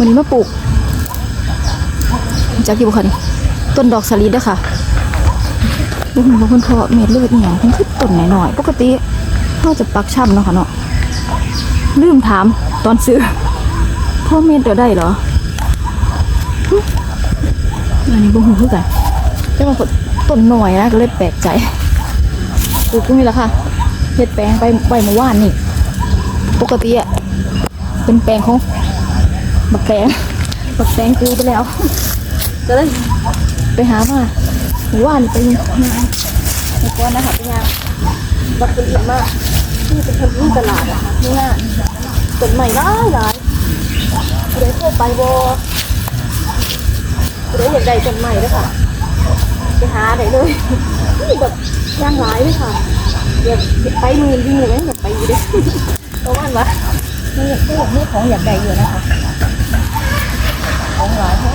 มันนี้มาปลูกจากอยู่บ่คะนี่ต้นดอกสลิดเด้อค่ะลูกหนูเพิ่นเพาะเม็ดเลือดอีหยังเพิ่นคือต้นน้อยๆปกติเฮาจะปักช่ำเนาะค่ะเนาะลืมถามตอนซื้อพ่อเม็ดเดี๋ยวได้เหรออันนี้บ่ฮู้คือกันแต่ว่าต้นหน้อยนะก็เลยแปลกใจปลูกตรงนี้แหละค่ะเฮ็ดแปลงไปไว้เมื่อวานนี่ ปกติอะเป็นแปลงของ บักแตงบักแตงกูไปแล้วก็เลยไปหามาหมู่านไปงานในก้อนนะคะไปงานบักคนอื่นมากที่เป็นคนที่ตลาดอะค่ะนี่งานต้นใหม่ร้ายร้ายเดี๋ยวเข้าไปบอเดี๋ยวอยากได้ต้นใหม่ด้วยค่ะไปหาได้เลยนี่แบบย่างร้ายเลยค่ะอยากไปมือดีเลยอยากไปอยู่เด้ประมาณว่านี่ก็อยากมีของอยากได้อยู่นะคะ ของหลายแท้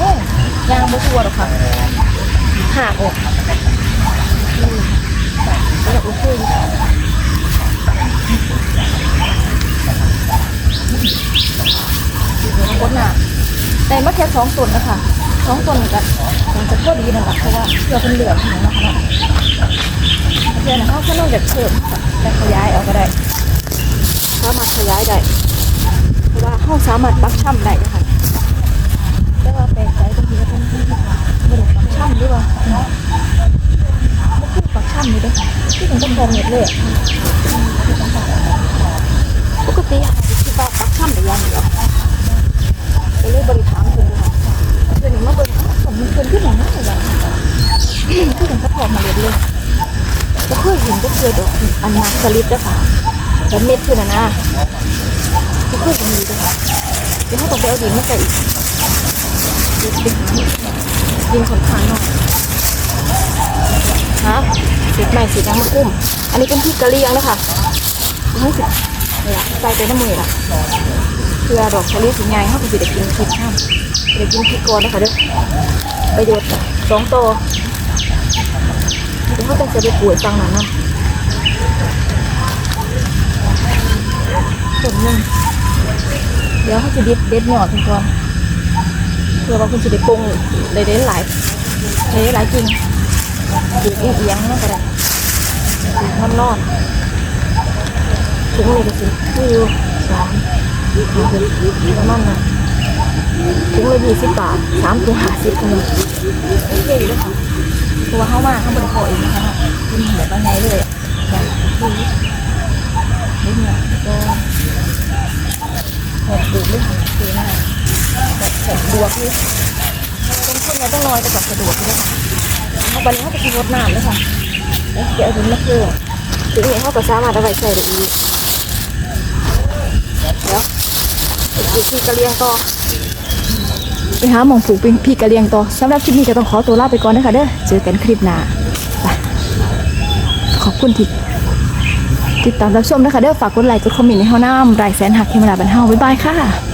ย่างไม่ทั่วหรอกค่ะหากอกอืมแล้วก็ช่วยคนหนาแต่มาแค่สองต้นนะคะสองต้นกันมันจะพอดีนั่นแหละเพราะว่าเพื่อเป็นเหลืองของนะคะเพื่อนเขาก็นอกจากเพิ่มแต่ขยายเอาก็ได้สามารถขยายได้เพราะว่าเขาสามารถปักช่ำได้นะคะแต่ว่าแปลกใจตรงที่ว่าเป็นที่บริปักช่ำหรือว่าไม่ขึ้นปักช่ำนี่เด้อที่ ถึงต้องมองเลยปกติอะคิดว่าปักช่ำได้ยังเดียวก็เลยบริถามเพิ่นเลยค่ะเพิ่นนี่มาเบิ่งผมมันเพิ่นขึ้นอย่างนั้นเลยว่ะคือถึงกระพอมาเรียนเลยก็เคยเห็นก็เคยดอกอันนักสลิดเด้อค่ะแต่เม็ดเพิ่นนะนะก็ขึ้นตรงนี้ด้วยค่ะเดี๋ยวเขาต้องไปเอาดินมาใส่อีกดินดินดินค่อนข้างหน่อย สีใหม่สีน้ำมะกุ้ม อันนี้เป็นพริกกะเหรี่ยงนะคะให้สิเนี่ยใส่ไปน้ำมือละเพื่อดอกทะเลสีใหญ่เขาก็จะได้กินพริกน้ำได้กินพริกก่อนนะคะเด้อประโยชน์สองตัวเดี๋ยวเขาจะจะไปป่วยฟังหนาน้ำส่วนหนึ่งเดี๋ยวเขาจะเด็ดเด็ดหยอทุกคนเพื่อว่าคุณจะได้ปรุงได้ได้หลายได้หลายจริง ดีเอีเอียงนั่นก็ได้ดีนอนนอนถึงเลยก็สิคือสามประมาณนั้นถึงเลยยี่สิบบาทสามถึงห้าสิบคนนึงโอเคอยู่แล้วค่ะเพราะว่าเข้ามาข้างบนคอเองนะคะกินแบบว่าไงเลยอะแบบคือนิดหน่อยก็หกดูไม่ถึงคือหน้าแบบสะดวกนี่ต้องขึ้นมาต้องน้อยแต่แบบสะดวกเลยค่ะ เอาไปนี้เขาจะกินรถน้ำเลยค่ะแล้วเดี๋ยวเอาดินมาเพิ่มถึงนี้เขาก็สามารถเอาไปใส่ได้อีกเดี๋ยวไปดูพี่กะเลียงต่อไปหาหมองผูกพี่กะเลียงต่อสำหรับคลิปนี้ก็ต้องขอตัวลาไปก่อนนะคะเด้อเจอกันคลิปหน้าไปขอบคุณที่ติดตามรับชมนะคะเด้อฝากกดไลค์กดคอมเมนต์ในห้องน้ำรายแสนหักเทมราบันเฮาบ๊ายบายค่ะ